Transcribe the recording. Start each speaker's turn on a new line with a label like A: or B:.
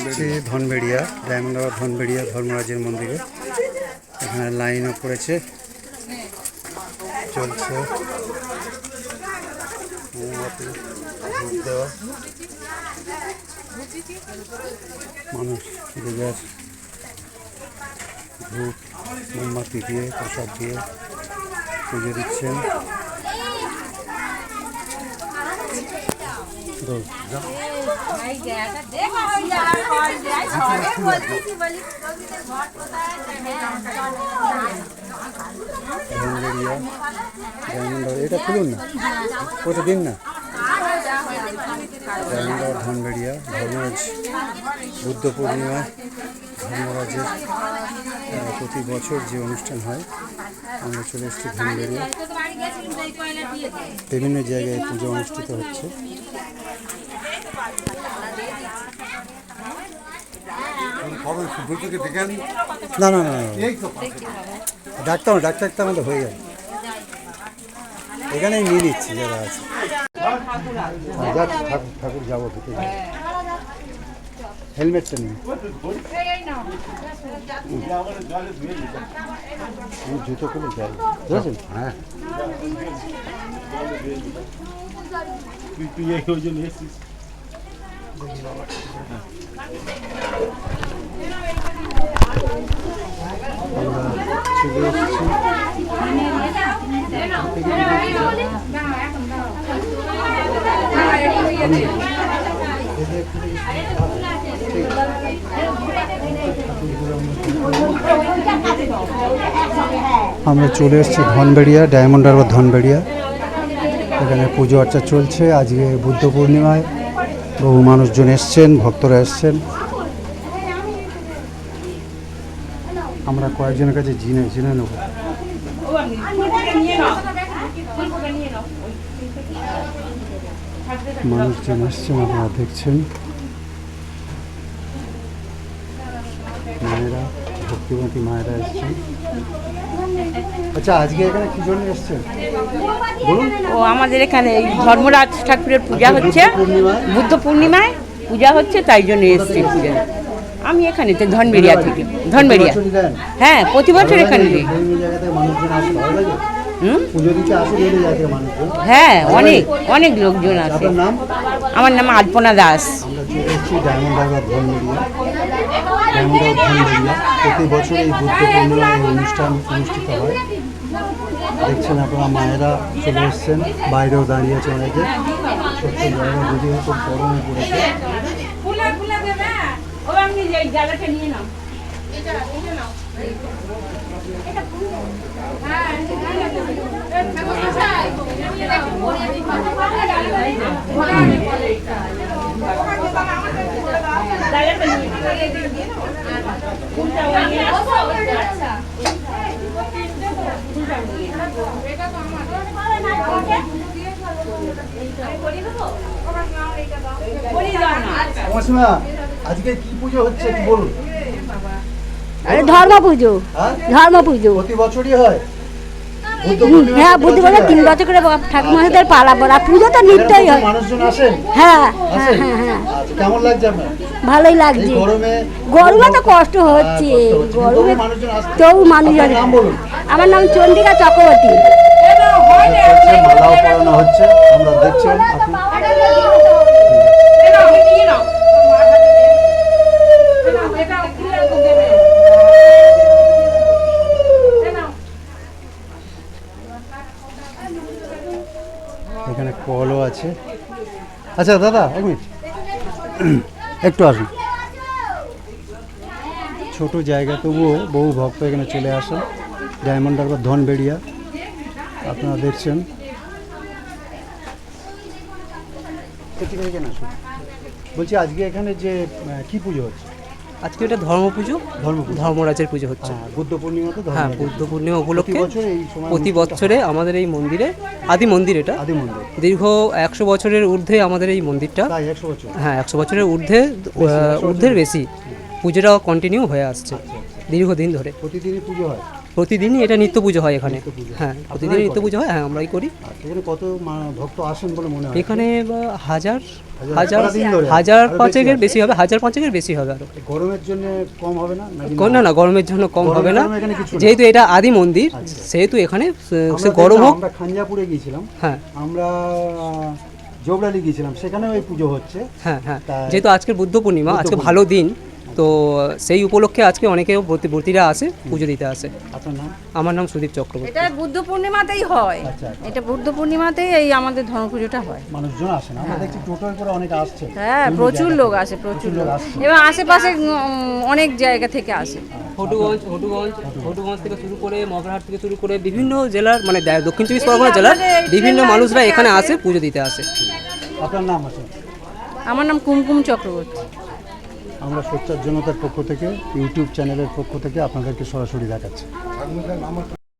A: এসেছি Dhanberia Diamond Harbour Dhanberia ধর্মরাজের মন্দিরে। এখানে লাইনও পড়েছে চলছে। মানুষ ধূপ মোমবাতি দিয়ে, প্রসাদ দিয়ে পুজো দিচ্ছেন। তো এটা খুলুন না। ওটা দিন না। ডায়মন্ড হারবার ধনবেড়িয়া ধর্মরাজ বুদ্ধ পূর্ণিমায় ধর্মরাজের প্রতি বছর যে অনুষ্ঠান হয়, আমরা চলে এসেছি ধনবেড়িয়া। বিভিন্ন জায়গায় পুজো অনুষ্ঠিত হচ্ছে। না না না না, না।
B: এই তো
A: ডাক্তার ডাক্তার ডাক্তার আমাদের হয়ে গেল। এখানেই নিয়ে নিচ্ছি যারা আছে। ঠাকুর ঠাকুর যাব যাব। হেলমেটটা নিন জুতো খুলে যাই বুঝেছেন?
B: হ্যাঁ।
A: আমরা আমরা চলে এসেছি ধনবেড়িয়া, ডায়মন্ড হারবার ধনবেড়িয়া। এখানে পুজো আর্চা চলছে, আজকে বুদ্ধ পূর্ণিমায়। বহু মানুষজন এসছেন, ভক্তরা এসছেন। আমরা কয়েকজনের কাছে জিনে, জেনে নেব। মানুষজন এসছেন, আপনারা দেখছেন মায়েরা ভক্তিমতী মায়েরা এসছেন। আচ্ছা আজকে এখানে কি জন্য এসছেন? বলুন।
C: ও আমাদের এখানে এই ধর্মরাজ ঠাকুরের পূজা হচ্ছে।
A: বুদ্ধ পূর্ণিমায়?
C: পূজা হচ্ছে তাই জন্য এসছি পূজা আমি এখানে তো ধনবেড়িয়া থেকে। ধনবেড়িয়া হ্যাঁ প্রতি বছর এখানে দিই। হ্যাঁ অনেক অনেক লোকজন আছে আমার নাম আলপনা দাস।
A: আমরা প্রতি বছর এই বুদ্ধ পূর্ণিমায় এই অনুষ্ঠান অনুষ্ঠিত হয়। দেখছেন আপনারা, মায়েরা চলে এসছেন, বাইরেও দাঁড়িয়ে আছে অনেকে। সত্যি জায়গা খুব গরমে পড়েছে। মাসিমা আজকে কি পুজো হচ্ছে বলুন।
D: আরে ধর্ম পুজো।
A: হ্যাঁ?
D: ধর্ম পুজো।
A: প্রতি বছরই হয়?
D: হ্যাঁ তিন বছর করে পালা পুজো তো নিত্যই হয়। হ্যাঁ হ্যাঁ হ্যাঁ হ্যাঁ।
A: আচ্ছা, কেমন লাগছে
D: ভালোই লাগছে।
A: গরমে
D: গরমে তো কষ্ট হচ্ছে।
A: হ্যাঁ,
D: গরমে
A: তবু মানুষজন
D: আমার নাম চন্দ্রিকা চক্রবর্তী।
A: মালাও পরানো হচ্ছে আমরা দেখছেন আপনি এখানে কলও আছে। আচ্ছা দাদা এক মিনিট একটু আসুন। ছোট জায়গা তবুও বহু ভক্ত এখানে চলে আসেন। Diamond Harbour Dhanberia. আপনারা দেখছেন। বলছি আজকে এখানে যে কি পুজো হচ্ছে?
E: আজকে এটা ধর্ম পুজো
A: ধর্ম।
E: ধর্মরাজের পুজো হচ্ছে।
A: হ্যাঁ, বুদ্ধ পূর্ণিমা তো
E: হ্যাঁ বুদ্ধ পূর্ণিমা উপলক্ষে প্রতি বছরে আমাদের এই মন্দিরে আদি মন্দির এটা।
A: আদি মন্দির।
E: দীর্ঘ একশো বছরের ঊর্ধ্বে আমাদের এই মন্দিরটা। হ্যাঁ একশো বছরের ঊর্ধ্বে ঊর্ধ্বের বেশি পুজোটা কন্টিনিউ হয়ে আসছে দীর্ঘদিন ধরে।
A: প্রতিদিনই পুজো হয়?
E: প্রতিদিনই এটা নিত্য পুজো হয় এখানে। হ্যাঁ প্রতিদিন
A: আপনারাই
E: নিত্য পুজো হয় হ্যাঁ আমরাই করি।
A: এখানে কত ভক্ত আসেন বলে মনে হয়?
E: এখানে হাজার
A: হাজার-
E: হাজার পাঁচেকের বেশি হবে হাজার পাঁচেকের বেশি হবে আরও।
A: গরমের জন্য কম হবে না?
E: না না গরমের জন্য কম হবে না। যেহেতু এটা আদি মন্দির সেহেতু এখানে সে- গরম হোক।
A: আমরা খাঞ্জাপুরে গিয়েছিলাম।
E: হ্যাঁ।
A: আমরা জোবরালি গিয়েছিলাম। সেখানেও এই পুজো হচ্ছে।
E: হ্যাঁ হ্যাঁ। যেহেতু আজকের বুদ্ধ পূর্ণিমা আজকে ভালো দিন। তো সেই উপলক্ষে আজকে অনেকে ব্রতী- ব্রতীরা আসে পুজো দিতে আসে।
A: আপনার নাম?
E: আমার নাম সুদীপ চক্রবর্তী।
F: এটা বুদ্ধ পূর্ণিমাতেই হয়।
A: আচ্ছা, আচ্ছা।
F: এটা বুদ্ধ পূর্ণিমাতেই এই আমাদের ধর্ম পুজোটা হয়।
A: মানুষজন আসেন আমরা দেখছি টোটোয় করে অনেক আসছে।
F: হ্যাঁ প্রচুর
A: জায়গা
F: লোক আসে প্রচুর
A: লোক
F: লোক। এবং আশেপাশে অনেক জায়গা থেকে আসে।
E: হটুগঞ্জ হটুগঞ্জ হটুগঞ্জ থেকে শুরু করে মগরাহাট থেকে শুরু করে বিভিন্ন জেলার মানে দক্ষিণ চব্বিশ পরগনা জেলার বিভিন্ন মানুষরা এখানে আসে পুজো দিতে আসে।
A: আপনার নাম আছে?
F: আমার নাম কুমকুম চক্রবর্তী।
A: আমরা সোচ্চার জনতার পক্ষ থেকে ইউটিউব চ্যানেলের পক্ষ থেকে আপনাদেরকে সরাসরি দেখাচ্ছি।